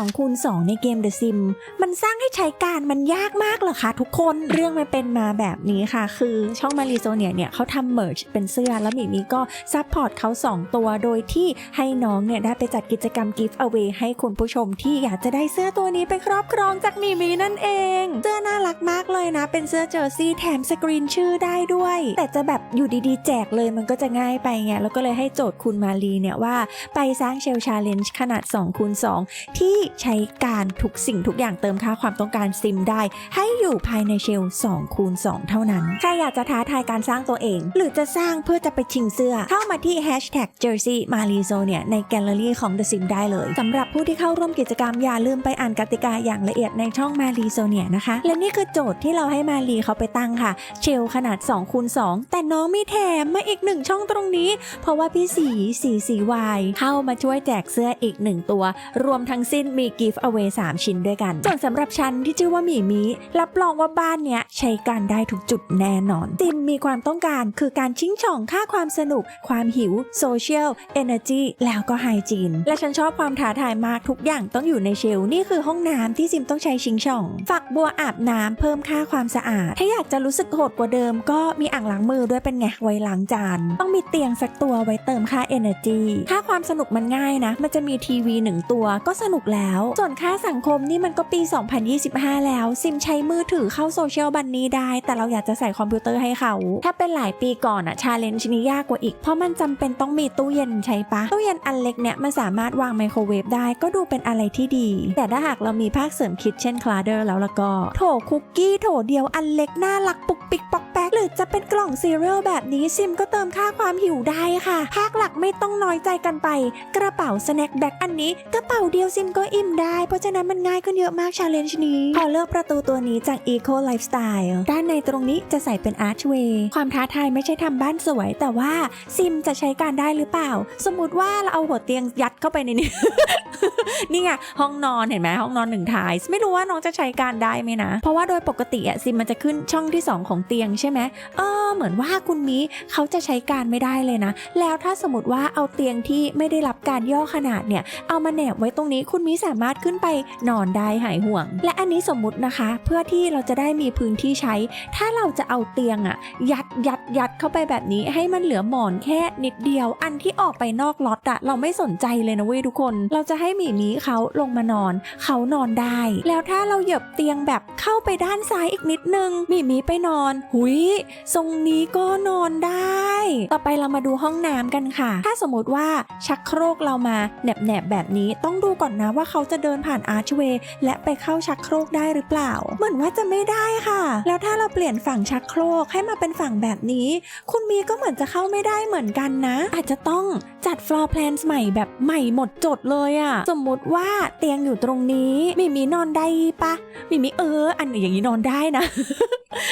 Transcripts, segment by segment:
2คูณ2ในเกม The Sim มันสร้างให้ใช้การมันยากมากเหรอคะทุกคนเรื่องมันเป็นมาแบบนี้ค่ะ คือช่องมารีโซเนียเนี่ยเขาทำเมิร์ชเป็นเสื้อ แล้วมีมีก็ซัพพอร์ตเขา 2 ตัวโดยที่ให้น้องเนี่ยได้ไปจัดกิจกรรม Gift Away ให้คุณผู้ชมที่อยากจะได้เสื้อตัวนี้ไปครอบครองจากมีมีนั่นเอง เสื้อน่ารักมากเลยนะ เป็นเสื้อเจอร์ซี่แถมสกรีนชื่อได้ด้วย แต่จะแบบอยู่ดีๆ แจกเลยมันก็จะง่ายไปไงแล้วก็เลยให้โจทย์คุณมารีเนี่ยว่าไปสร้างเชลชาเลนจ์ขนาด2คูณ2ที่ใช้การทุกสิ่งทุกอย่างเติมค่าความต้องการซิมได้ ให้อยู่ภายในเชล2คูณ2เท่านั้น ใครอยากจะท้าทายการสร้างตัวเอง หรือจะสร้างเพื่อจะไปชิงเสื้อ เข้ามาที่ hashtag jersey m a r i z o เนี่ยในแกลเลอรี่ของ The Sim ได้เลยสำหรับผู้ที่เข้าร่วมกิจกรรมอย่าลืมไปอ่านกติกาอย่างละเอียดในช่อง m a r i z o เนี่ยนะคะ และนี่คือโจทย์ที่เราให้มารีเขาไปตั้งค่ะ เชลขนาด2คูณ2แต่น้องมีแถมมาอีกหนึ่งช่องตรงนี้ เพราะว่าพี่สีสีสีวายเข้ามาช่วยแจกเสื้ออีกหนึ่งตัว รวมทั้งสิ้นมี gift away 3ชิ้นด้วยกัน ส่วนสำหรับฉันที่ชื่อว่าหมีมีรับรองว่าบ้านเนี้ยใช้การได้ทุกจุดแน่นอนติมมีความต้องการคือการชิงช่องค่าความสนุก ความหิวโซเชียลเอเนอร์จีแล้วก็ไฮจีน และฉันชอบความท้าทายมากทุกอย่างต้องอยู่ในเชลนี่คือห้องน้ำที่ซิมต้องใช้ชิงช่อง ฝักบัวอาบน้ำเพิ่มค่าความสะอาด ถ้าอยากจะรู้สึกโหดกว่าเดิมก็มีอ่างล้างมือด้วยเป็นไงไว้ล้างจาน ต้องมีเตียงสักตัวไว้เติมค่า Energy ค่าความสนุกมันง่ายนะ มันจะมีทีวีหนึ่งตัวก็สนุกแล้วส่วนค่าสังคมนี่มันก็ปี 2025 แล้ว ซิมใช้มือถือเข้าโซเชียลบันนี้ได้ แต่เราอยากจะใส่คอมพิวเตอร์ให้เขา ถ้าเป็นหลายปีก่อนอะชาเลนจ์นี้ยากกว่าอีก เพราะมันจำเป็นต้องมีตู้เย็นใช่ปะ ตู้เย็นอันเล็กเนี่ยมันสามารถวางไมโครเวฟได้ก็ดูเป็นอะไรที่ดี แต่ถ้าหากเรามีภาคเสริมคิดเช่นคลาเดอร์แล้วล้วก็ โถคุกกี้โถเดียวอันเล็กน่ารักปุกปิกปอกแป๊กหรือจะเป็นกล่องซีเรียลแบบนี้ซิมก็เติมค่าความหิวได้ค่ะ ภาคหลักไม่ต้องน้อยใจกันไป กระเป๋าสแน็คแบ็กอันนี้กระเป๋าเดียวซิมก็อิ่มได้ เพราะฉะนั้นมันง่ายขึ้นเยอะมากชาเลนจ์นี้พอเลือกประตูตัวนี้จาก Eco Lifestyle ด้านในตรงนี้จะใส่เป็น Archway ความท้าทายไม่ใช่ทำบ้านสวย แต่ว่าซิมจะใช้การได้หรือเปล่า สมมติว่าเราเอาหัวเตียงยัดเข้าไปในนี้ นี่ไงห้องนอนเห็นไหมห้องนอนหนึ่งทายไม่รู้ว่าน้องจะใช้การได้ไหมนะ เพราะว่าโดยปกติอะซิมมันจะขึ้นช่องที่ 2 ของเตียงใช่ไหมเออเหมือนว่าคุณมีเขาจะใช้การไม่ได้เลยนะ แล้วถ้าสมมติว่าเอาเตียงที่ไม่ได้รับการย่อขนาดเนี่ย เอามาแหนบไว้ตรงนี้คุณมีสามารถขึ้นไปนอนได้หายห่วง และอันนี้สมมุตินะคะ เพื่อที่เราจะได้มีพื้นที่ใช้ ถ้าเราจะเอาเตียงอะยัดยัดยัดเข้าไปแบบนี้ ให้มันเหลือหมอนแค่นิดเดียว อันที่ออกไปนอกล็อตอะเราไม่สนใจเลยนะเว้ยทุกคน เราจะให้มีมีเขาลงมานอน เขานอนได้ แล้วถ้าเราเหยียบเตียงแบบเข้าไปด้านซ้ายอีกนิดนึงมีมีไปนอน หุยทรงนี้ก็นอนได้ ต่อไปเรามาดูห้องน้ำกันค่ะ ถ้าสมมติว่าชักโครกเรามาแหนบแหนบแบบนี้ต้องดูก่อนนะว่าเขาจะเดินผ่านอาร์ชเวย์และไปเข้าชักโครกได้หรือเปล่า เหมือนว่าจะไม่ได้ค่ะ แล้วถ้าเราเปลี่ยนฝั่งชักโครกให้มาเป็นฝั่งแบบนี้ คุณมีก็เหมือนจะเข้าไม่ได้เหมือนกันนะ อาจจะต้องจัด floor plans ใหม่แบบใหม่หมดจดเลยอะสมมุติว่าเตียงอยู่ตรงนี้มีมีนอนได้ปะมีมีเออ อันอย่างนี้นอนได้นะ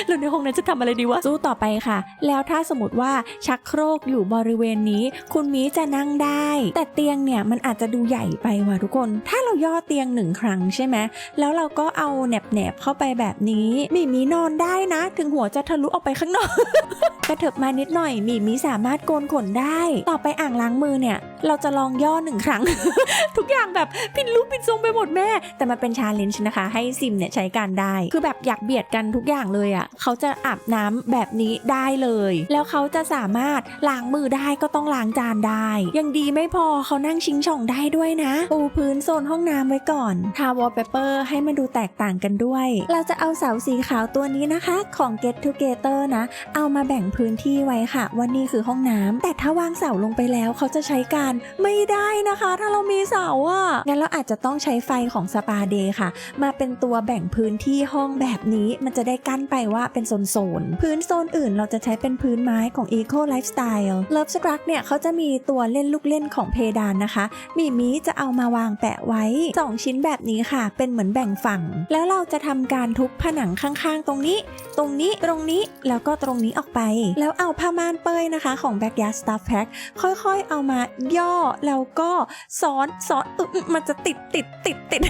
แล้วในห้องนั้นจะทำอะไรดีวะสู้ต่อไปค่ะ แล้วถ้าสมมติว่าชักโครกอยู่บริเวณนี้ คุณมีจะนั่งได้ แต่เตียงเนี่ยมันอาจจะดูใหญ่ไปว่ะทุกคน ถ้าเราย่อเตียงหนึ่งครั้งใช่ไหมแล้วเราก็เอาแหนบแหนบๆเข้าไปแบบนี้มีมีนอนได้นะ ถึงหัวจะทะลุออกไปข้างนอกกระเถิบมานิดหน่อยมีมีสามารถโกนขนได้ ต่อไปอ่างล้างมือเนี่ย เราจะลองย่อหนึ่งครั้ง ทุกอย่างแบบพินรูปพินทรงไปหมดแม่ แต่มันเป็นชาเลนจ์นะคะ ให้ซิมเนี่ยใช้การได้ คือแบบอยากเบียดกันทุกอย่างเลยอะ่ะเขาจะอาบน้ำแบบนี้ได้เลย แล้วเขาจะสามารถล้างมือได้ก็ต้องล้างจานได้ ยังดีไม่พอเขานั่งชิงช่องได้ด้วยนะ ปูพื้นโซนห้องน้ำไว้ก่อนทาวอลเปเปอร์ให้มันดูแตกต่างกันด้วย เราจะเอาเสาสีขาวตัวนี้นะคะ ของ Get Together นะ เอามาแบ่งพื้นที่ไว้ค่ะ ว่านี่คือห้องน้ำแต่ถ้าวางเสาลงไปแล้วเขาจะใช้การไม่ได้นะคะ ถ้าเรามีเสาอะงั้นเราอาจจะต้องใช้ไฟของสปาเดย์ค่ะ มาเป็นตัวแบ่งพื้นที่ห้องแบบนี้มันจะได้กั้นไปว่าเป็นโซนๆพื้นโซนอื่นเราจะใช้เป็นพื้นไม้ของ Eco Lifestyle Love Struck เนี่ยเขาจะมีตัวเล่นลูกเล่นของเพดานนะคะมีมีจะเอามาวางแปะไว้ 2 ชิ้นแบบนี้ค่ะ เป็นเหมือนแบ่งฝั่ง แล้วเราจะทำการทุบผนังข้างๆ ตรงนี้ ตรงนี้ตรงนี้แล้วก็ตรงนี้ออกไป แล้วเอาผ้าม่านเปยนะคะ ของ Backyard Stuff Pack ค่อยๆ เอามาย่อแล้วก็ซ้อนซ้อนอึมันจะติดติดติดติด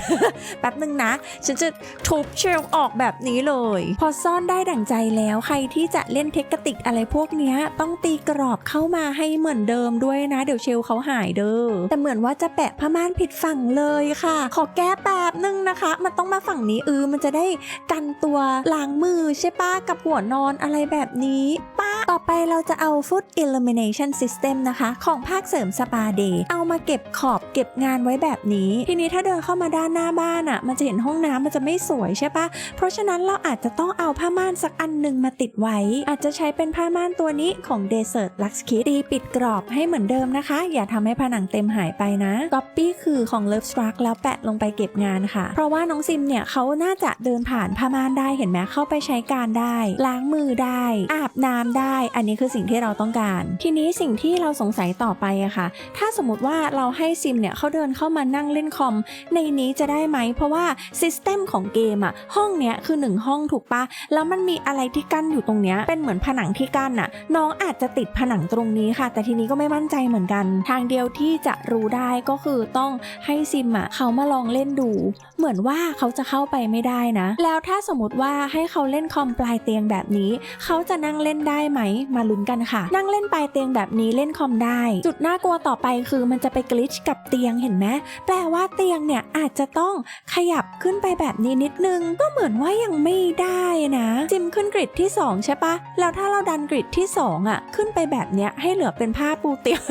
ไปป๊บหนึ่งนะ ฉันจะทุบเชลออกแบบนี้เลย พอซ่อนได้ดั่งใจแล้วใครที่จะเล่นเทคนิคอะไรพวกเนี้ยต้องตีกรอบเข้ามาให้เหมือนเดิมด้วยนะ เดี๋ยวเชลเขาหายเด้อแต่เหมือนว่าจะแปะผ้าม่านผิดฝั่งเลยค่ะ ขอแก้แป๊บหนึ่งนะคะ มันต้องมาฝั่งนี้เออมันจะได้กันตัวล้างมือใช่ปะกับหัวนอนอะไรแบบนี้ป้าต่อไปเราจะเอา Food Illumination System นะคะ ของภาคเสริมสปาเดย์เอามาเก็บขอบเก็บงานไว้แบบนี้ ทีนี้ถ้าเดินเข้ามาด้านหน้าบ้านอะ่ะ มันจะเห็นห้องน้ำมันจะไม่สวยใช่ปะเพราะฉะนั้นเราอาจจะต้องเอาผ้าม่านสักอันหนึ่งมาติดไว้ อาจจะใช้เป็นผ้าม่านตัวนี้ของ Desert Lux Kit ตีปิดกรอบให้เหมือนเดิมนะคะ อย่าทำให้ผนังเต็มหายไปนะ Copy คือของ Love Struck แล้วแปะลงไปเก็บงานค่ะ เพราะว่าน้องซิมเนี่ยเขาน่าจะเดินผ่านผ้าม่านได้เห็นไหมเข้าไปใช้การได้ ล้างมือได้ อาบน้ำได้ อันนี้คือสิ่งที่เราต้องการ ทีนี้สิ่งที่เราสงสัยต่อไปอะค่ะ ถ้าสมมติว่าเราให้ซิมเนี่ยเขาเดินเข้ามานั่งเล่นคอม ในนี้จะได้ไหม เพราะว่าซิสเต็มของเกมอะห้องเนี้ยคือ 1 ห้องถูกปะแล้วมันมีอะไรที่กั้นอยู่ตรงเนี้ยเป็นเหมือนผนังที่กั้นอะน้องอาจจะติดผนังตรงนี้ค่ะ แต่ทีนี้ก็ไม่มั่นใจเหมือนกัน ทางเดียวที่จะรู้ได้ก็คือต้องให้ซิมอะเขามาลองเล่นดู เหมือนว่าเขาจะเข้าไปไม่ได้นะ แล้วถ้าสมมติว่าให้เขาเล่นคอมปลายเตียงแบบนี้ เขาจะนั่งเล่นได้ไหม มาลุ้นกันค่ะ นั่งเล่นปลายเตียงแบบนี้เล่นคอมได้ จุดน่ากลัวต่อไปคือมันจะไปกลิชกับเตียงเห็นไหมแปลว่าเตียงเนี่ยอาจจะต้องขยับขึ้นไปแบบนี้นิดนึง ก็เหมือนว่ายังไม่ได้นะจิมขึ้นกริดที่ 2 ใช่ปะแล้วถ้าเราดันกริดที่ 2 อะ ขึ้นไปแบบเนี้ยให้เหลือเป็นผ้าปูเตียง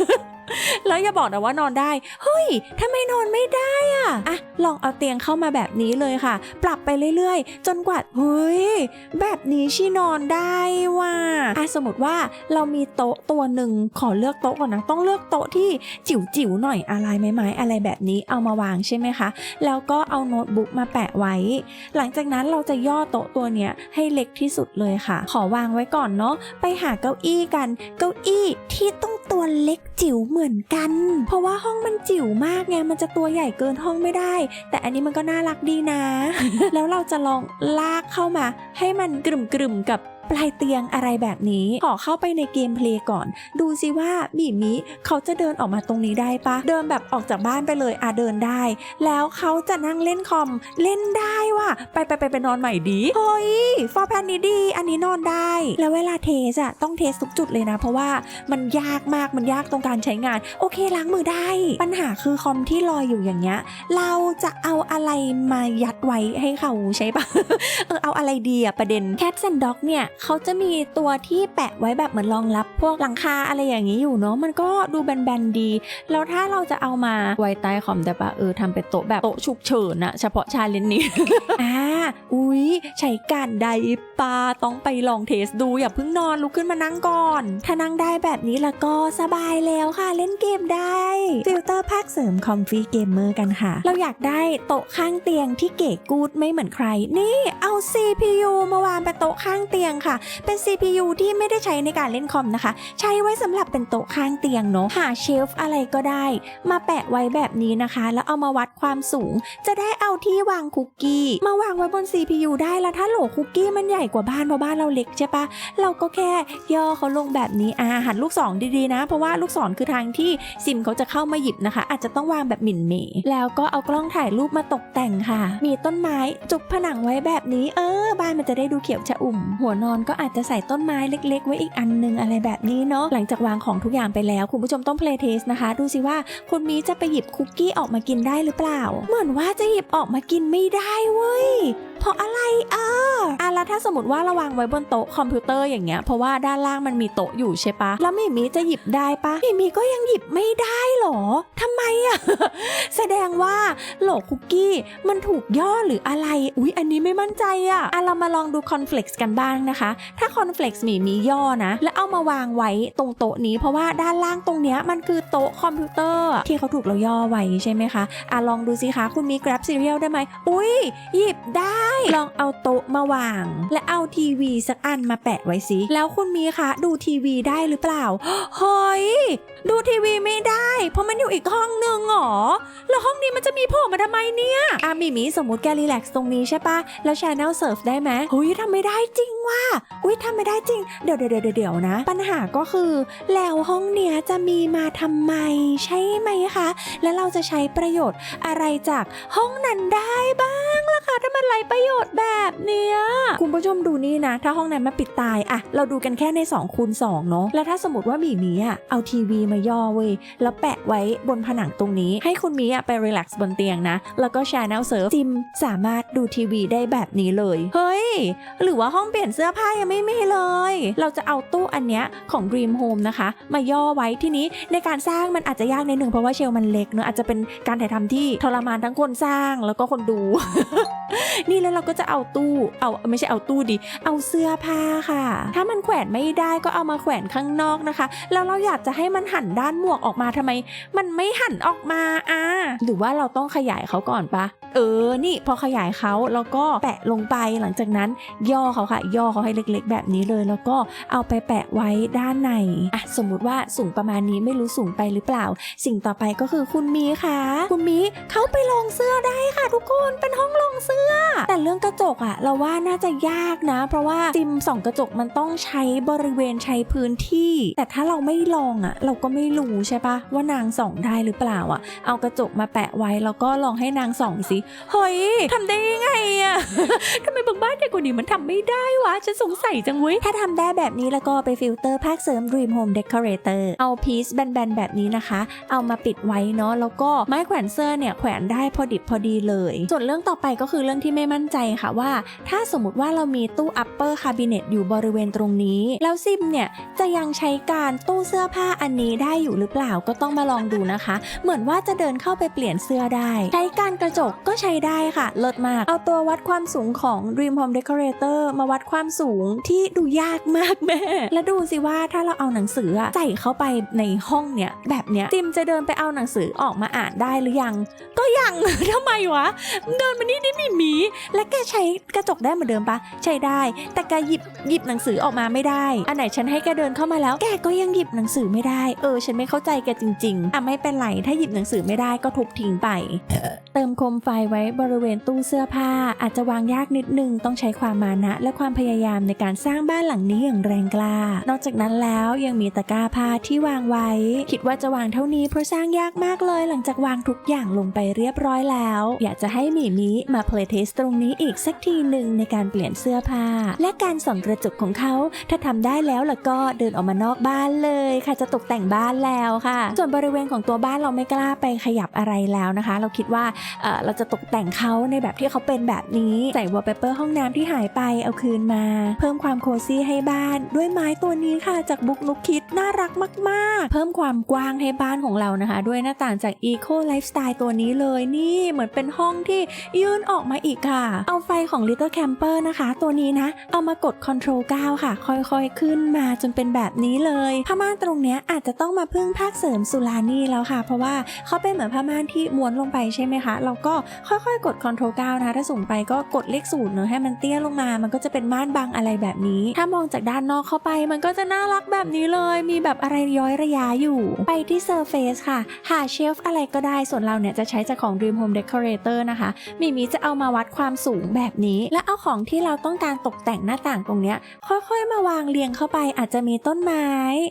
แล้วอย่าบอกนะว่านอนได้ เฮ้ยทำไมนอนไม่ได้อะอะลองเอาเตียงเข้ามาแบบนี้เลยค่ะ ปรับไปเรื่อยๆ จนกว่า เฮ้ย แบบนี้ชีนอนได้ว่ะอะสมมติว่าเรามีโต๊ะตัวหนึ่งขอเลือกโต๊ะก่อนนะ ต้องเลือกโต๊ะที่จิ๋วๆหน่อยอะไรไม้ๆอะไรแบบนี้เอามาวางใช่ไหมคะ แล้วก็เอาโน้ตบุ๊กมาแปะไว้ หลังจากนั้นเราจะย่อโต๊ะตัวเนี้ยให้เล็กที่สุดเลยค่ะ ขอวางไว้ก่อนเนาะ ไปหาเก้าอี้กัน เก้าอี้ที่ต้องตัวเล็กจิ๋วเหมือนกัน เพราะว่าห้องมันจิ๋วมากไงมันจะตัวใหญ่เกินห้องไม่ได้ แต่อันนี้มันก็น่ารักดีนะ แล้วเราจะลองลากเข้ามา ให้มันกลุ่มๆกับ ปลายเตียงอะไรแบบนี้ ขอเข้าไปในเกมเพลย์ก่อน ดูซิว่าบีมิเขาจะเดินออกมาตรงนี้ได้ปะเดินแบบออกจากบ้านไปเลยอะเดินได้ แล้วเขาจะนั่งเล่นคอมเล่นได้ว่ะไปไปไปไปนอนใหม่ดีเฮ้ยฟอร์แพนนี้ดี อันนี้นอนได้ แล้วเวลาเทสอะต้องเทสทุกจุดเลยนะ เพราะว่ามันยากมากมันยากตรงการใช้งาน โอเคล้างมือได้ ปัญหาคือคอมที่ลอยอยู่อย่างเงี้ยเราจะเอาอะไรมายัดไว้ให้เขาใช่ปะเออเอาอะไรดีอะประเด็น Cat and Dog เนี่ยเขาจะมีตัวที่แปะไว้แบบเหมือนรองรับพวกหลังคาอะไรอย่างนี้อยู่เนาะมันก็ดูแบนๆดี แล้วถ้าเราจะเอามาไว้ใต้คอมแต่ปะเออทำเป็นโต๊ะแบบโต๊ะฉุกเฉินอะเฉพาะชาเลนนี้อ่าอุ๊ยใช้การใดปาต้องไปลองเทสดูอย่าเพิ่งนอนลุกขึ้นมานั่งก่อน ถ้านั่งได้แบบนี้ล้วก็สบายแล้วค่ะเล่นเกมได้ฟิลเตอร์ภาคเสริมคอมฟีเกมเมอร์กันค่ะ เราอยากได้โต๊ะข้างเตียงที่เก๋กูดไม่เหมือนใคร นี่เอา CPU มาวางเป็นโต๊ะข้างเตียงค่ะ เป็น CPU ที่ไม่ได้ใช้ในการเล่นคอมนะคะ ใช้ไว้สำหรับเป็นโต๊ะข้างเตียงเนาะหาเชลฟ์อะไรก็ได้ มาแปะไว้แบบนี้นะคะ แล้วเอามาวัดความสูง จะได้เอาที่วางคุกกี้ มาวางไว้บน CPU ได้แล้วถ้าโหลคุกกี้มันใหญ่กว่าบ้านเพราะบ้านเราเล็กใช่ปะเราก็แค่ย่อเขาลงแบบนี้อ่าหันลูกศรดีๆนะ เพราะว่าลูกศรคือทางที่ซิมเขาจะเข้ามาหยิบนะคะ อาจจะต้องวางแบบหมิ่นเมแล้วก็เอากล้องถ่ายรูปมาตกแต่งค่ะ มีต้นไม้จุกผนังไว้แบบนี้ เออ บ้านมันจะได้ดูเขียวชะอุ่ม หัวนอนก็อาจจะใส่ต้นไม้เล็ก ๆ ไว้อีกอันนึงอะไรแบบนี้เนาะหลังจากวางของทุกอย่างไปแล้ว คุณผู้ชมต้อง play test นะคะ ดูสิว่าคุณมีจะไปหยิบคุกกี้ออกมากินได้หรือเปล่า เหมือนว่าจะหยิบออกมากินไม่ได้เว้ยเพราะอะไรเอออะแล้วถ้าสมมติว่าระวางไว้บนโต๊ะคอมพิวเตอร์อย่างเงี้ยเพราะว่าด้านล่างมันมีโต๊ะอยู่ใช่ปะแล้วมิมีจะหยิบได้ปะมิมีก็ยังหยิบไม่ได้หรอทำไมอะแสดงว่าโหลคุกกี้มันถูกย่อหรืออะไร อุ๊ย อันนี้ไม่มั่นใจอะอะเรามาลองดูคอนเฟล็กซ์กันบ้างนะคะถ้าคอนเฟล็กซ์มีมีย่อนะ แล้วเอามาวางไว้ตรงโต๊ะนี้ เพราะว่าด้านล่างตรงเนี้ยมันคือโต๊ะคอมพิวเตอร์ที่เขาถูกเราย่อไว้ใช่ไหมคะอะลองดูสิคะคุณมี Grab Cereal ได้ไหมอุ้ยหยิบได้ลองเอาโต๊ะมาวาง และเอาทีวีสักอันมาแปะไว้สิแล้วคุณมีคะดูทีวีได้หรือเปล่าเฮ้ย ดูทีวีไม่ได้ เพราะมันอยู่อีกห้องหนึ่งหรอ แล้วห้องนี้มันจะมีโผล่มาทำไมเนี่ยอะมีมีสมมติแกรีแลกซ์ตรงนี้ใช่ปะแล้วชแนลเซิร์ฟได้ไหมเฮ้ยทำไม่ได้จริงว่ะอุ้ยทำไม่ได้จริง เดี๋ยวเดี๋ยวเดี๋ยวนะ ปัญหาก็คือ แล้วห้องเนี้ยจะมีมาทำไมใช่ไหมคะ แล้วเราจะใช้ประโยชน์อะไรจากห้องนั้นได้บ้างล่ะคะถ้ามันไรประโยชน์แบบเนี้ยคุณผู้ชมดูนี่นะ ถ้าห้องนั้นมาปิดตายอะเราดูกันแค่ใน2คูณ2เนาะแล้วถ้าสมมติว่ามีมีอะเอาทีวีมาย่อเว้ย แล้วแปะไว้บนผนังตรงนี้ ให้คุณมีอะไปรีแลกซ์บนเตียงนะ แล้วก็ชแนลเซิร์ฟจิมสามารถดูทีวีได้แบบนี้เลย เฮ้ย หรือว่าห้องเปลี่ยนเสื้อผ้ายังไม่มีเลย เราจะเอาตู้อันเนี้ยของ Dream Home นะคะ มาย่อไว้ที่นี้ในการสร้างมันอาจจะยากในดนึงเพราะว่าเชลมันเล็กเนอะอาจจะเป็นการถ่ายทำที่ทรมานทั้งคนสร้างแล้วก็คนดู นี่แล้วเราก็จะเอาตู้เอาไม่ใช่เอาตู้ดิเอาเสื้อผ้าค่ะ ถ้ามันแขวนไม่ได้ก็เอามาแขวนข้างนอกนะคะ แล้วเราอยากจะให้มันหันด้านหมวกออกมาทำไม มันไม่หันออกมาอะหรือว่าเราต้องขยายเขาก่อนปะเออ นี่พอขยายเขาแล้วก็แปะลงไปหลังจากนั้น ย่อเขาค่ะ ย่อเขาให้เล็กๆ แบบนี้เลย แล้วก็เอาไปแปะไว้ด้านในอะสมมุติว่าสูงประมาณนี้ไม่รู้สูงไปหรือเปล่า สิ่งต่อไปก็คือคุณมีค่ะ คุณมีเข้าไปลองเสื้อได้ค่ะ ทุกคนเป็นห้องลองเสื้อ แต่เรื่องกระจกอะเราว่าน่าจะยากนะ เพราะว่าซิมส่องกระจกมันต้องใช้บริเวณใช้พื้นที่ แต่ถ้าเราไม่ลองอะเราก็ไม่รู้ใช่ปะว่านางส่องได้หรือเปล่าอะเอากระจกมาแปะไว้แล้วก็ลองให้นางส่องสิเฮ้ยทำได้ยังไงอะทำไม บ้านใหญ่กว่านี้มันทำไม่ได้วะฉันสงสัยจังเว้ยถ้าทำได้แบบนี้แล้วก็ไปฟิลเตอร์ภาคเสริม Dream Home Decorator เอาพีซแบนๆแบบนี้นะคะ เอามาปิดไว้เนาะแล้วก็ไม้แขวนเสื้อเนี่ยแขวนได้พอดิบพอดีเลย ส่วนเรื่องต่อไปก็คือเรื่องที่ไม่มั่นใจค่ะว่า ถ้าสมมติว่าเรามีตู้ upper cabinet อยู่บริเวณตรงนี้ แล้วซิมเนี่ยจะยังใช้การตู้เสื้อผ้าอันนี้ได้อยู่หรือเปล่าก็ต้องมาลองดูนะคะ เหมือนว่าจะเดินเข้าไปเปลี่ยนเสื้อได้ ใช้การกระจกก็ใช้ได้ค่ะเลิศมาก เอาตัววัดความสูงของ Dream Home Decorator มาวัดความสูงที่ดูยากมากแม่ แล้วดูสิว่าถ้าเราเอาหนังสือใส่เข้าไปในห้องเนี่ยแบบเนี้ยซิมจะเดินไปเอาหนังสือออกมาอ่านได้หรือยัง ก็ยังทำไมวะ เดินมานี่นี่มีหมี และแกใช้กระจกได้เหมือนเดิมปะใช้ได้ แต่แกหยิบหยิบหนังสือออกมาไม่ได้ อันไหนฉันให้แกเดินเข้ามาแล้ว แกก็ยังหยิบหนังสือไม่ได้ เออ ฉันไม่เข้าใจแกจริง ๆอะไม่เป็นไร ถ้าหยิบหนังสือไม่ได้ก็ทุบทิ้งไป เติมโคมไฟไว้บริเวณตู้เสื้อผ้าอาจจะวางยากนิดนึงต้องใช้ความมานะและความพยายามในการสร้างบ้านหลังนี้อย่างแรงกล้า นอกจากนั้นแล้วยังมีตะกร้าผ้าที่วางไว้ คิดว่าจะวางเท่านี้เพราะสร้างยากมากเลย หลังจากวางทุกอย่างลงไปเรียบร้อยแล้ว อยากจะให้หมีมิมาเพลย์เทสตรงนี้อีกสักทีหนึ่งในการเปลี่ยนเสื้อผ้า และการส่องกระจกของเขา ถ้าทำได้แล้วล่ะก็เดินออกมานอกบ้านเลยค่ะจะตกแต่งบ้านแล้วค่ะ ส่วนบริเวณของตัวบ้านเราไม่กล้าไปขยับอะไรแล้วนะคะ เราคิดว่าเเราจะตกแต่งเขาในแบบที่เขาเป็นแบบนี้ใส่วอลเปเปอร์ห้องน้ำที่หายไปเอาคืนมา เพิ่มความโคซี่ให้บ้าน ด้วยไม้ตัวนี้ค่ะจากบุ๊กนุกคิดน่ารักมากๆ เพิ่มความกว้างให้บ้านของเรานะคะ ด้วยหน้าต่างจาก Eco Lifestyle ตัวนี้เลยนี่เหมือนเป็นห้องที่ยื่นออกมาอีกค่ะ เอาไฟของ Little Camper นะคะ ตัวนี้นะ เอามากด Control 9 ค่ะ ค่อยๆ ขึ้นมาจนเป็นแบบนี้เลยผ้าม่านตรงเนี้ยอาจจะต้องมาพึ่งภาคเสริมสุรานี่แล้วค่ะ เพราะว่าเขาเป็นเหมือนผ้าม่านที่ม้วนลงไปใช่ไหมคะ เราก็ค่อยๆ กด Control 9 นะคะถ้าสูงไปก็กดเลขศูนย์เนอะให้มันเตี้ยลงมา มันก็จะเป็นม่านบังอะไรแบบนี้ ถ้ามองจากด้านนอกเข้าไป มันก็จะน่ารักแบบนี้เลย มีแบบอะไรย้อยระยะอยู่ ไปที่ Surface ค่ะ หาเชฟอะไรก็ได้ ส่วนเราเนี่ยจะใช้จากของ Dream Home Decorator นะคะ มิมีจะเอามาวัดความสูงแบบนี้ และเอาของที่เราต้องการตกแต่งหน้าต่างตรงเนี้ย ค่อยๆ มาวางเรียงเข้าไป อาจจะมีต้นไม้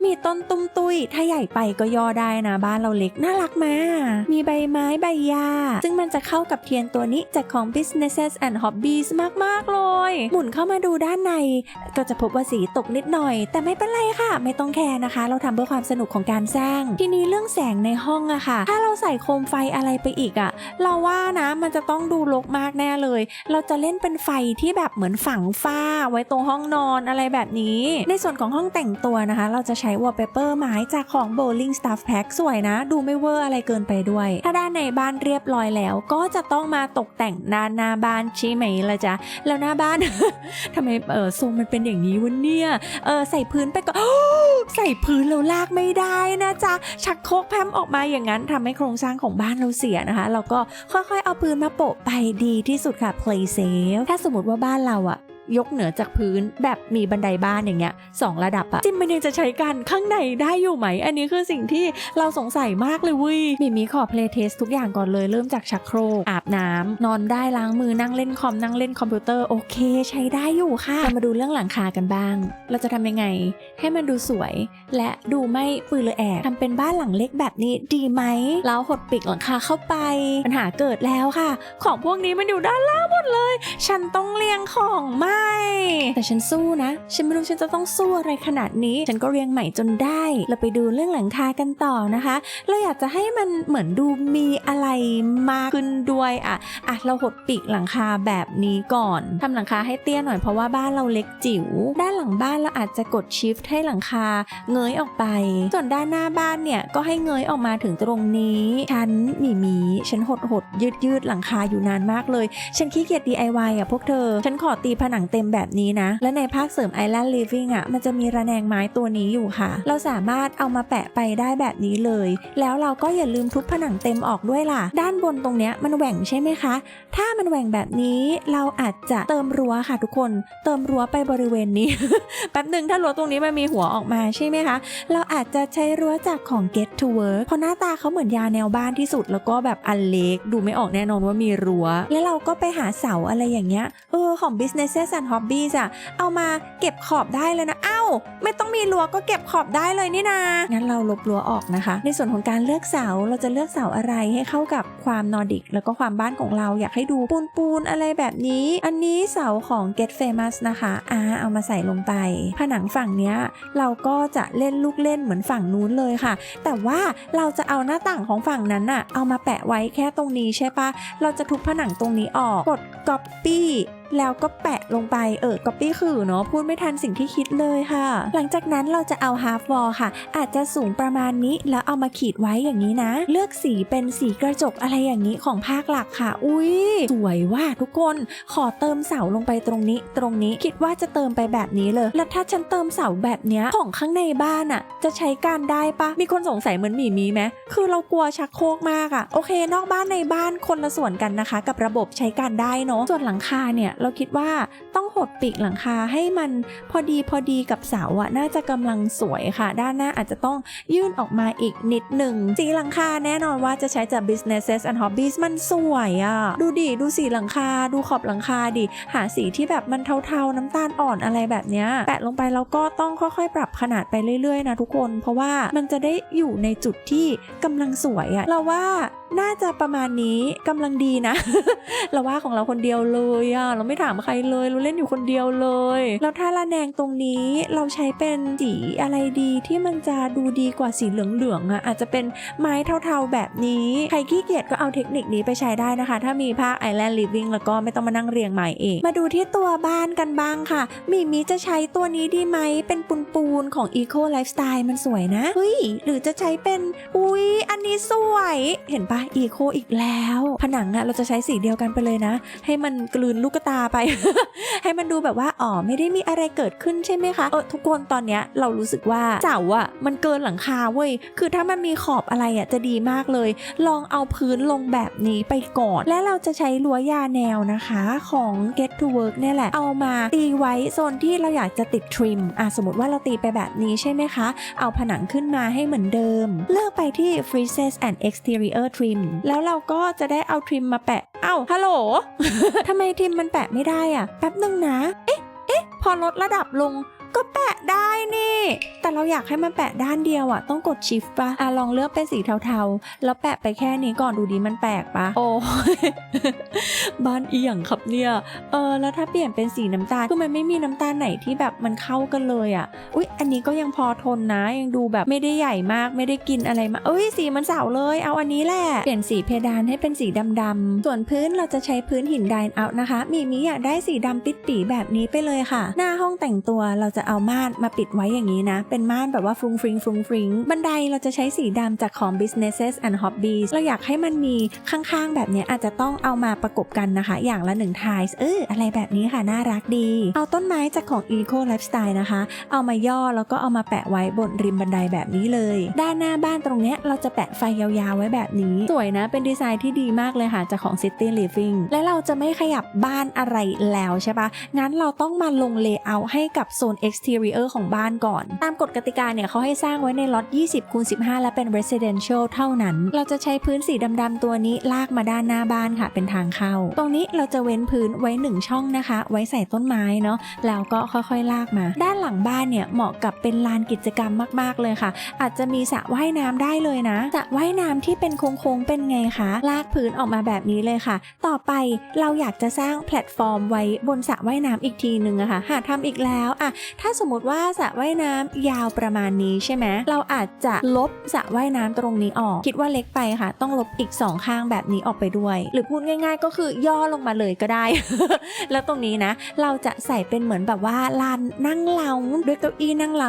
มีต้นตุ้มตุย ถ้าใหญ่ไปก็ย่อได้นะบ้านเราเล็ก น่ารักมาก มีใบไม้ใบหญ้า ซึ่งมันจะเข้ากับเทียนตัวนี้จากของ Businesses and Hobbies มากๆเลย หมุนเข้ามาดูด้านใน ก็จะพบว่าสีตกนิดหน่อย แต่ไม่เป็นไรค่ะ ไม่ต้องแคร์นะคะ เราทำเพื่อความสนุกของการสร้าง ทีนี้เรื่องแสงในห้องอะค่ะ ถ้าเราใส่โคมไฟอะไรไปอีกอะเราว่านะมันจะต้องดูรกมากแน่เลย เราจะเล่นเป็นไฟที่แบบเหมือนฝังฝ้าไว้ตรงห้องนอนอะไรแบบนี้ ในส่วนของห้องแต่งตัวนะคะ เราจะใช้วอลเปเปอร์ไม้จากของ Bowling Stuff Pack สวยนะ ดูไม่เวอร์อะไรเกินไปด้วย ถ้าด้านในบ้านเรียบร้อยแล้ว ก็จะต้องมาตกแต่งด้านหน้าบ้านใช่ไหมล่ะจ๊ะแล้วหน้าบ้านทำไมเออทรงมันเป็นอย่างนี้วะเนี่ยเออใส่พื้นไปก็ใส่พื้นเราลากไม่ได้นะจ๊ะชักโครกแพมออกมาอย่างนั้นทำให้โครงสร้างของบ้านเราเสียนะคะ เราก็ค่อยๆเอาพื้นมาโปะไปดีที่สุดค่ะ play safe ถ้าสมมติว่าบ้านเราอะ ยกเหนือจากพื้นแบบมีบันไดบ้านอย่างเงี้ยสองระดับอะจิมมันยังจะใช้กันข้างในได้อยู่ไหม อันนี้คือสิ่งที่เราสงสัยมากเลยว้ยมิมีขอเพลย์เทสทุกอย่างก่อนเลยเริ่มจากชักโครกอาบน้ำนอนได้ล้างมือนั่งเล่นคอมนั่งเล่นคอมพิวเตอร์โอเค ใช้ได้อยู่ค่ะมาดูเรื่องหลังคากันบ้าง เราจะทำยังไง ให้มันดูสวย และดูไม่ปืนเลยแอบทำเป็นบ้านหลังเล็กแบบนี้ดีไหมแล้วหดปีกหลังคาเข้าไป ปัญหาเกิดแล้วค่ะ ของพวกนี้มันอยู่ด้านล่างหมดเลย ฉันต้องเรียงของม่แต่ฉันสู้นะ ฉันไม่รู้ฉันจะต้องสู้อะไรขนาดนี้ ฉันก็เรียงใหม่จนได้ เราไปดูเรื่องหลังคากันต่อนะคะ เราอยากจะให้มันเหมือนดูมีอะไรมากขึ้นด้วยอะอะเราหดปีกหลังคาแบบนี้ก่อนทำหลังคาให้เตี้ยหน่อยเพราะว่าบ้านเราเล็กจิ๋ว ด้านหลังบ้านเราอาจจะกดชิฟต์ให้หลังคาเงยออกไป ส่วนด้านหน้าบ้านเนี่ยก็ให้เงยออกมาถึงตรงนี้ ฉันหมีมีฉันหดหดยืดยืดหลังคาอยู่นานมากเลย ฉันขี้เกียจ DIY อะพวกเธอ ฉันขอตีผนังเต็มแบบนี้นะ และในภาคเสริม Island Living อะมันจะมีระแนงไม้ตัวนี้อยู่ค่ะ เราสามารถเอามาแปะไปได้แบบนี้เลย แล้วเราก็อย่าลืมทุบผนังเต็มออกด้วยล่ะ ด้านบนตรงเนี้ยมันแหว่งใช่ไหมคะ ถ้ามันแหว่งแบบนี้เราอาจจะเติมรั้วค่ะทุกคน เติมรั้วไปบริเวณนี้ แป๊บหนึ่งถ้ารั้วตรงนี้มันมีหัวออกมาใช่ไหมคะ เราอาจจะใช้รั้วจากของ Get to Work เพราะหน้าตาเขาเหมือนยาแนวบ้านที่สุด แล้วก็แบบอันเล็กดูไม่ออกแน่นอนว่ามีรั้ว แล้วเราก็ไปหาเสาอะไรอย่างเงี้ย เออของ Businesses and Hobbies อะเอามาเก็บขอบได้เลยนะเอ้า ไม่ต้องมีรั้วก็เก็บขอบได้เลยนี่นางั้นเราลบรั้วออกนะคะ ในส่วนของการเลือกเสาเราจะเลือกเสาอะไรให้เข้ากับความนอร์ดิก แล้วก็ความบ้านของเราอยากให้ดูปูนปูนอะไรแบบนี้ อันนี้เสาของ Get Famous นะคะอ่าเอามาใส่ลงไป ผนังฝั่งเนี้ยเราก็จะเล่นลูกเล่นเหมือนฝั่งนู้นเลยค่ะ แต่ว่าเราจะเอาหน้าต่างของฝั่งนั้นน่ะเอามาแปะไว้แค่ตรงนี้ใช่ปะเราจะทุบผนังตรงนี้ออกกด copy แล้วก็แปะลงไปเออ copy คือเนาะพูดไม่ทันสิ่งที่คิดเลยค่ะ หลังจากนั้นเราจะเอา half wall ค่ะ อาจจะสูงประมาณนี้แล้วเอามาขีดไว้อย่างนี้นะ เลือกสีเป็นสีกระจกอะไรอย่างนี้ของภาคหลักค่ะ อุ้ยสวยว่าทุกคนขอเติมเสาลงไปตรงนี้ ตรงนี้คิดว่าจะเติมไปแบบนี้เลย แล้วถ้าฉันเติมเสาแบบเนี้ยของข้างในบ้านอะจะใช้การได้ปะมีคนสงสัยเหมือนหมีมีไหมคือเรากลัวชักโครกมากอะโอเค นอกบ้านในบ้านคนละส่วนกันนะคะ กับระบบใช้การได้เนาะส่วนหลังคาเนี่ยเราคิดว่าต้องหดปีกหลังคาให้มันพอดีพอดีกับเสาอะน่าจะกำลังสวยค่ะ ด้านหน้าอาจจะต้องยื่นออกมาอีกนิดหนึ่งสีหลังคาแน่นอนว่าจะใช้จาก businesses and hobbies มันสวยอะดูดิดูสีหลังคาดูขอบหลังคาดิหาสีที่แบบมันเทาๆน้ำตาลอ่อนอะไรแบบเนี้ยแปะลงไปแล้วก็ต้องค่อยๆ ปรับขนาดไปเรื่อยๆนะทุกคน เพราะว่ามันจะได้อยู่ในจุดที่กำลังสวยอะเราว่าน่าจะประมาณนี้กำลังดีนะ เราว่าของเราคนเดียวเลยอะเราไม่ถามใครเลย เราเล่นอยู่คนเดียวเลย แล้วถ้าละแนงตรงนี้เราใช้เป็นสีอะไรดีที่มันจะดูดีกว่าสีเหลืองๆอะอาจจะเป็นไม้เทาๆแบบนี้ใครขี้เกียจก็เอาเทคนิคนี้ไปใช้ได้นะคะ ถ้ามีภาค Island Living แล้วก็ไม่ต้องมานั่งเรียงใหม่เอง มาดูที่ตัวบ้านกันบ้างค่ะมีมีจะใช้ตัวนี้ดีไหมเป็นปูนๆของ Eco Lifestyle มันสวยนะเฮ้ยหรือจะใช้เป็นอุ้ยอันนี้สวยเห็นปะ Eco อีกแล้ว ผนังอะเราจะใช้สีเดียวกันไปเลยนะ ให้มันกลืนลูกตาไป ให้มันดูแบบว่าอ๋อไม่ได้มีอะไรเกิดขึ้นใช่ไหมคะเออทุกคนตอนเนี้ยเรารู้สึกว่าเสาอะมันเกินหลังคาเว้ยคือถ้ามันมีขอบอะไรอะจะดีมากเลย ลองเอาพื้นลงแบบนี้ไปก่อน และเราจะใช้รั้วยาแนวนะคะของ Get to Work เนี่ยแหละ เอามาตีไว้โซนที่เราอยากจะติดทริมอะสมมติว่าเราตีไปแบบนี้ใช่ไหมคะ เอาผนังขึ้นมาให้เหมือนเดิม เลือกไปที่ Freezes and Exterior Trim แล้วเราก็จะได้เอาทริมมาแปะ เอ้าฮัลโหลทำไมทริมมันแปะไม่ได้อะแป๊บหนึ่งนะ เอ๊ะ เอ๊ะ พอลดระดับลง ก็แปะได้นี่ แต่เราอยากให้มันแปะด้านเดียวอะต้องกด shift ปะอะลองเลือกเป็นสีเทาๆ แล้วแปะไปแค่นี้ก่อนดูดีมันแปลกปะโอ้บ้านเอียงครับเนี่ย เออแล้วถ้าเปลี่ยนเป็นสีน้ำตาลคือมันไม่มีน้ำตาลไหนที่แบบมันเข้ากันเลยอะอุ๊ย อันนี้ก็ยังพอทนนะยังดูแบบไม่ได้ใหญ่มากไม่ได้กินอะไรมาเอ้ยสีมันเสาเลย เอาอันนี้แหละเปลี่ยนสีเพดานให้เป็นสีดำๆส่วนพื้นเราจะใช้พื้นหินไดน์เอานะคะ มีมีอยากได้สีดำปิดปีแบบนี้ไปเลยค่ะ หน้าห้องแต่งตัวเราจะเอาม่านมาปิดไว้อย่างนี้นะ เป็นม่านแบบว่าฟรุงฟริงฟรุงฟริงบันไดเราจะใช้สีดำจากของ businesses and hobbies เราอยากให้มันมีข้างๆ แบบนี้อาจจะต้องเอามาประกบกันนะคะ อย่างละหนึ่งทายเอออะไรแบบนี้ค่ะ น่ารักดี เอาต้นไม้จากของ eco lifestyle นะคะ เอามาย่อแล้วก็เอามาแปะไว้บนริมบันไดแบบนี้เลย ด้านหน้าบ้านตรงเนี้ยเราจะแปะไฟยาวๆ ไว้แบบนี้ สวยนะ เป็นดีไซน์ที่ดีมากเลยค่ะจากของ city living และเราจะไม่ขยับบ้านอะไรแล้วใช่ปะงั้นเราต้องมาลงเลเยอร์ให้กับโซน exterior ของบ้านก่อน ตามกฎกติกาเนี่ยเขาให้สร้างไว้ในล็อต 20คูณ15 และเป็น residential เท่านั้น เราจะใช้พื้นสีดำๆตัวนี้ลากมาด้านหน้าบ้านค่ะ เป็นทางเข้า ตรงนี้เราจะเว้นพื้นไว้ 1 ช่องนะคะ ไว้ใส่ต้นไม้เนาะ แล้วก็ค่อยๆลากมา ด้านหลังบ้านเนี่ยเหมาะกับเป็นลานกิจกรรมมากๆเลยค่ะ อาจจะมีสระว่ายน้ำได้เลยนะ สระว่ายน้ำที่เป็นโค้งๆเป็นไงคะ ลากพื้นออกมาแบบนี้เลยค่ะ ต่อไปเราอยากจะสร้างแพลตฟอร์มไว้บนสระว่ายน้ำอีกทีหนึ่งอะค่ะ หากทำอีกแล้วอะถ้าสมมติว่าสระว่ายน้ำยาวประมาณนี้ใช่ไหมเราอาจจะลบสระว่ายน้ำตรงนี้ออก คิดว่าเล็กไปค่ะ ต้องลบอีกสองข้างแบบนี้ออกไปด้วย หรือพูดง่าย ๆ ก็คือย่อลงมาเลยก็ได้ แล้วตรงนี้นะ เราจะใส่เป็นเหมือนแบบว่าลานนั่งเลาด้วยเก้าอี้นั่งเล้า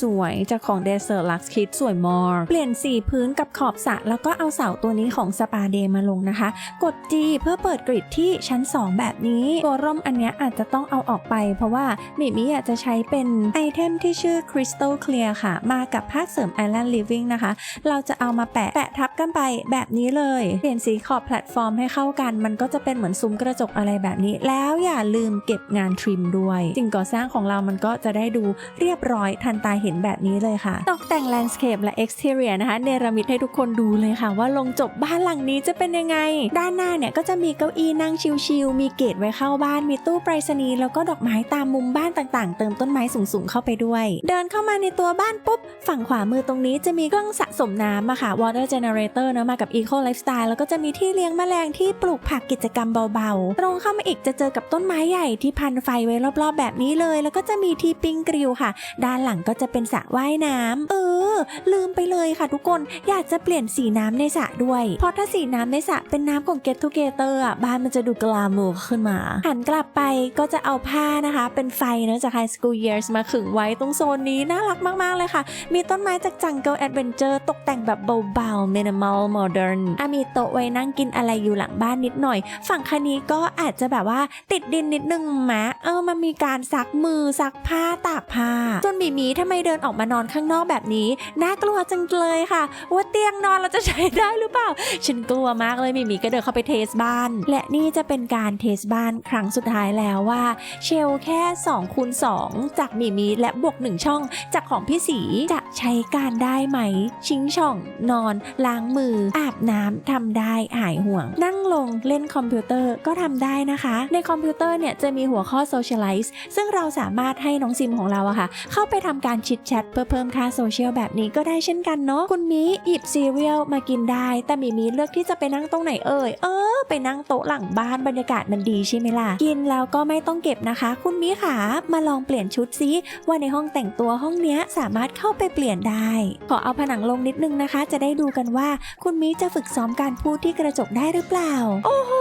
สวยๆจากของ Desert Lux Kit สวยมากเปลี่ยนสีพื้นกับขอบสระแล้วก็เอาเสาตัวนี้ของสปาเดมาลงนะคะ กด G เพื่อเปิดกริดที่ชั้น 2 แบบนี้ ตัวร่มอันนี้อาจจะต้องเอาออกไป เพราะว่ามิมิอยากจะใช้เป็นไอเทมที่ชื่อ Crystal Clear ค่ะ มากับภาคเสริม Island Living นะคะ เราจะเอามาแปะแปะทับกันไปแบบนี้เลย เปลี่ยนสีขอบแพลตฟอร์มให้เข้ากัน มันก็จะเป็นเหมือนซุ้มกระจกอะไรแบบนี้ แล้วอย่าลืมเก็บงานทริมด้วยสิ่งก่อสร้างของเรามันก็จะได้ดูเรียบร้อยทันตาเห็นแบบนี้เลยค่ะ ตกแต่งแลนด์สเคปและ exterior นะคะ เนรมิตให้ทุกคนดูเลยค่ะ ว่าลงจบบ้านหลังนี้จะเป็นยังไง ด้านหน้าเนี่ยก็จะมีเก้าอี้นั่งชิลๆมีเกตไว้เข้าบ้านมีตู้ไปรษณีย์แล้วก็ดอกไม้ตามมุมบ้านต่างๆ เติมต้นไม้สูงๆเข้าไปด้วย เดินเข้ามาในตัวบ้านปุ๊บ ฝั่งขวามือตรงนี้จะมีเครื่องสะสมน้ำอะค่ะ water generator เนอะมากับ eco lifestyle แล้วก็จะมีที่เลี้ยงแมลงที่ปลูกผักกิจกรรมเบาๆ ตรงเข้ามาอีกจะเจอกับต้นไม้ใหญ่ที่พันไฟไว้รอบๆ แบบนี้เลย แล้วก็จะมีที่ปิ้งกริลค่ะ ด้านหลังก็จะเป็นสระว่ายน้ำเออ ลืมไปเลยค่ะทุกคนอยากจะเปลี่ยนสีน้ำในสระด้วย เพราะถ้าสีน้ำในสระเป็นน้ำของ Get Together อะบ้านมันจะดูกลาโมขึ้นมาหันกลับไปก็จะเอาผ้านะคะ เป็นไฟเนอะจาก High School Years มาขึงไว้ตรงโซนนี้น่ารักมาก ๆ เลยค่ะ มีต้นไม้จาก Jungle Adventure ตกแต่งแบบเบาๆ minimal modern อะมีโต๊ะไว้นั่งกินอะไรอยู่หลังบ้านนิดหน่อย ฝั่งคันนี้ก็อาจจะแบบว่าติดดินนิดนึงมะเออมันมีการซักมือซักผ้าตากผ้าจนมีมีทำไมเดินออกมานอนข้างนอกแบบนี้น่ากลัวจังเลยค่ะ ว่าเตียงนอนเราจะใช้ได้หรือเปล่า ฉันกลัวมากเลยมีมีก็เดินเข้าไปเทสบ้าน และนี่จะเป็นการเทสบ้านครั้งสุดท้ายแล้วว่า เชลแค่2คูณ2จากมีมีและบวก1ช่อง จากของพี่สีจะใช้การได้ไหม ชิงช่อง นอน ล้างมือ อาบน้ำทำได้หายห่วง นั่งลงเล่นคอมพิวเตอร์ก็ทำได้นะคะ ในคอมพิวเตอร์เนี่ยจะมีหัวข้อ socialize ซึ่งเราสามารถให้น้องซิมของเราอะค่ะ เข้าไปทำการชิดแชทเพื่อเพิ่มค่าโซเชียลแบบนี้ก็ได้เช่นกันเนาะคุณมีหยิบซีเรียลมากินได้ แต่มีมีเลือกที่จะไปนั่งตรงไหนเอ่ยเออไปนั่งโต๊ะหลังบ้านบรรยากาศมันดีใช่ไหมล่ะกินแล้วก็ไม่ต้องเก็บนะคะ คุณมีขามาลองเปลี่ยนชุดซิว่าในห้องแต่งตัวห้องเนี้ยสามารถเข้าไปเปลี่ยนได้ ขอเอาผนังลงนิดนึงนะคะ จะได้ดูกันว่าคุณมีจะฝึกซ้อมการพูดที่กระจกได้หรือเปล่า โอ้โห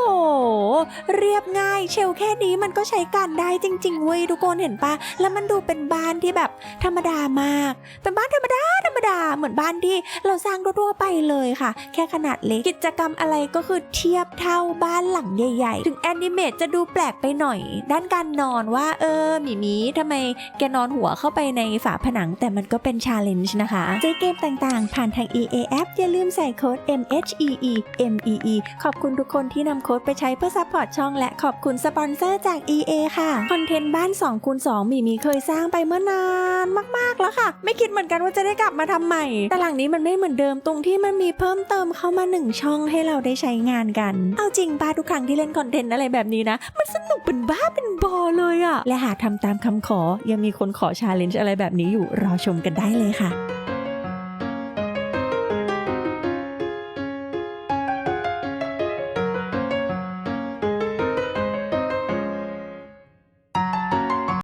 เรียบง่ายเชลแค่นี้มันก็ใช้การได้จริงๆเว้ยทุกคนเห็นปะแล้วมันดูเป็นบ้านที่แบบธรรมดามาก เป็นบ้านธรรมดาธรรมดาเหมือนบ้านที่เราสร้างทั่วๆไปเลยค่ะ แค่ขนาดเล็กกิจกรรมอะไรก็คือเทียบเท่าบ้านหลังใหญ่ ๆ ถึงแอนิเมตจะดูแปลกไปหน่อย ด้านการนอนว่าเออหมีมีทำไมแกนอนหัวเข้าไปในฝาผนัง แต่มันก็เป็นชาเลนจ์นะคะ ซื้อเกมต่างๆ ผ่านทาง EA App อย่าลืมใส่โค้ด MHEE MEE ขอบคุณทุกคนที่นำโค้ดไปใช้เพื่อซัพพอร์ตช่องและขอบคุณสปอนเซอร์จาก EA ค่ะ คอนเทนต์บ้าน2คูณ2มีมีเคยสร้างไปเมื่อนานมากๆแล้วค่ะ ไม่คิดเหมือนกันว่าจะได้กลับมาทำใหม่ แต่หลังนี้มันไม่เหมือนเดิมตรงที่มันมีเพิ่มเติมเข้ามาหนึ่งช่องให้เราได้ใช้งานกัน เอาจริงป้าทุกครั้งที่เล่นคอนเทนต์อะไรแบบนี้นะ มันสนุกเป็นบ้าเป็นบอเลยอะและหากทำตามคำขอยังมีคนขอชาเลนจ์อะไรแบบนี้อยู่รอชมกันได้เลยค่ะ